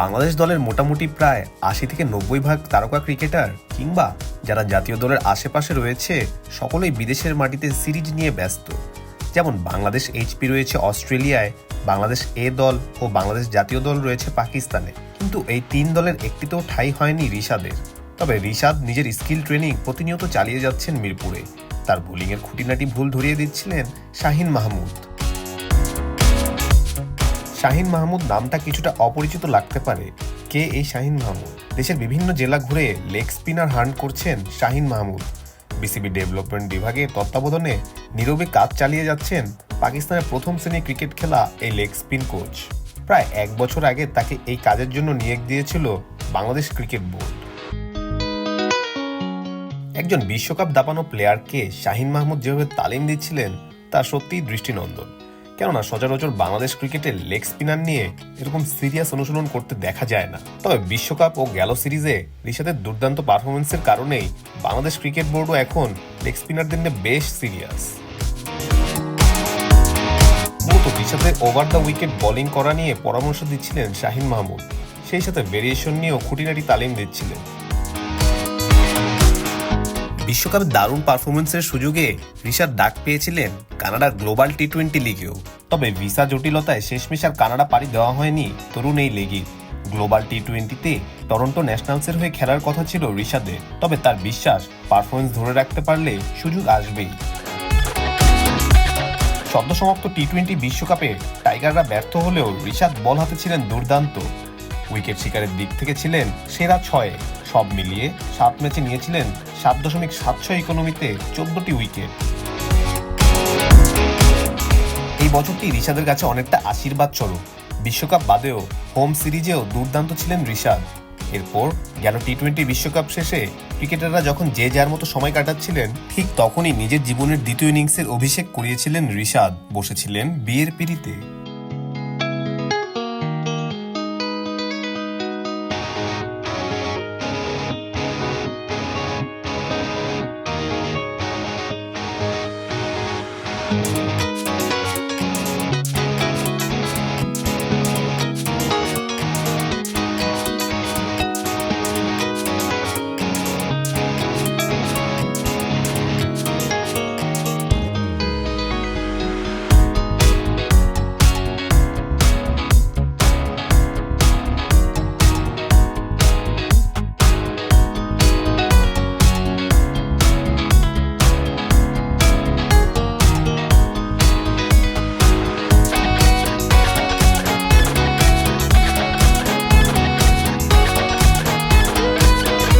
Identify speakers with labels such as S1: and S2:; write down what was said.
S1: বাংলাদেশ দলের মোটামুটি প্রায় আশি থেকে নব্বই ভাগ তারকা ক্রিকেটার কিংবা যারা জাতীয় দলের আশেপাশে রয়েছে, সকলেই বিদেশের মাটিতে সিরিজ নিয়ে ব্যস্ত। যেমন বাংলাদেশ এইচপি রয়েছে অস্ট্রেলিয়ায়, বাংলাদেশ এ দল ও বাংলাদেশ জাতীয় দল রয়েছে পাকিস্তানে। কিন্তু এই তিন দলের একটিতেও ঠাঁই হয়নি রিশাদের। তবে রিশাদ নিজের স্কিল ট্রেনিং প্রতিনিয়ত চালিয়ে যাচ্ছেন মিরপুরে। তার বোলিংয়ের খুঁটিনাটি ভুল ধরিয়ে দিচ্ছিলেন শাহিন মাহমুদ। শাহিন মাহমুদ নামটা কিছুটা অপরিচিত লাগতে পারে। কে এই শাহিন মাহমুদ? দেশের বিভিন্ন জেলা ঘুরে লেগ স্পিনার হান্ট করছেন শাহিন মাহমুদ। বিসিবি ডেভেলপমেন্ট বিভাগে তত্ত্বাবধানে নীরবে কাজ চালিয়ে যাচ্ছেন পাকিস্তানের প্রথম শ্রেণির ক্রিকেট খেলা এই লেগ স্পিন কোচ। প্রায় এক বছর আগে তাকে এই কাজের জন্য নিয়োগ দিয়েছিল বাংলাদেশ ক্রিকেট বোর্ড। একজন বিশ্বকাপ দাপানো প্লেয়ারকে শাহিন মাহমুদ যেভাবে তালিম দিচ্ছিলেন, তা সত্যিই দৃষ্টিনন্দন। কেননা সচরাচর বাংলাদেশ ক্রিকেটের লেগ স্পিনার নিয়ে এরকম সিরিয়াস অনুশীলন করতে দেখা যায় না। তবে বিশ্বকাপ ও গেল সিরিজে ঋষাদের দুর্দান্ত পারফরমেন্সের কারণেই বাংলাদেশ ক্রিকেট বোর্ডও এখন লেগ স্পিনারদের নিয়ে বেশ সিরিয়াস। মূলত ঋষাদের ওভার দ্য উইকেট বোলিং করা নিয়ে পরামর্শ দিচ্ছিলেন শাহিন মাহমুদ। সেই সাথে ভেরিয়েশন নিয়েও খুঁটিনাটি তালিম দিচ্ছিলেন। বিশ্বকাপে দারুণ পারফরমেন্সের সুযোগে ঋষাদ ডাক পেয়েছিলেন কানাডার গ্লোবাল টি টোয়েন্টি লিগেও। তবে ভিসা জটিলতায় শেষমেশ আর কানাডা পাড়ি দেওয়া হয়নি তরুণ এই লিগে। গ্লোবাল টি টোয়েন্টিতে টরন্টো ন্যাশনালসের হয়ে খেলার কথা ছিল ঋষাদের তবে তার বিশ্বাস, পারফরমেন্স ধরে রাখতে পারলে সুযোগ আসবেই। সদ্য সমাপ্ত টি টোয়েন্টি বিশ্বকাপে টাইগাররা ব্যর্থ হলেও ঋষাদ বল হাতে ছিলেন দুর্দান্ত। উইকেট শিকারের দিক থেকে ছিলেন সেরা ছয়ে। সব মিলিয়ে সাত ম্যাচে নিয়েছিলেন সাত দশমিক সাত ছয় ইকোনমিতে চোদ্দটি উইকেট। এই বছরটি ঋষাদের কাছে অনেকটা আশীর্বাদ স্বরূপ। বিশ্বকাপ বাদেও হোম সিরিজেও দুর্দান্ত ছিলেন ঋষাদ এরপর গেল টি টোয়েন্টি বিশ্বকাপ শেষে ক্রিকেটাররা যখন যে যার মতো সময় কাটাচ্ছিলেন, ঠিক তখনই নিজের জীবনের দ্বিতীয় ইনিংসের অভিষেক করিয়েছিলেন ঋষাদ বসেছিলেন বিয়ের পিড়িতে। Thank you.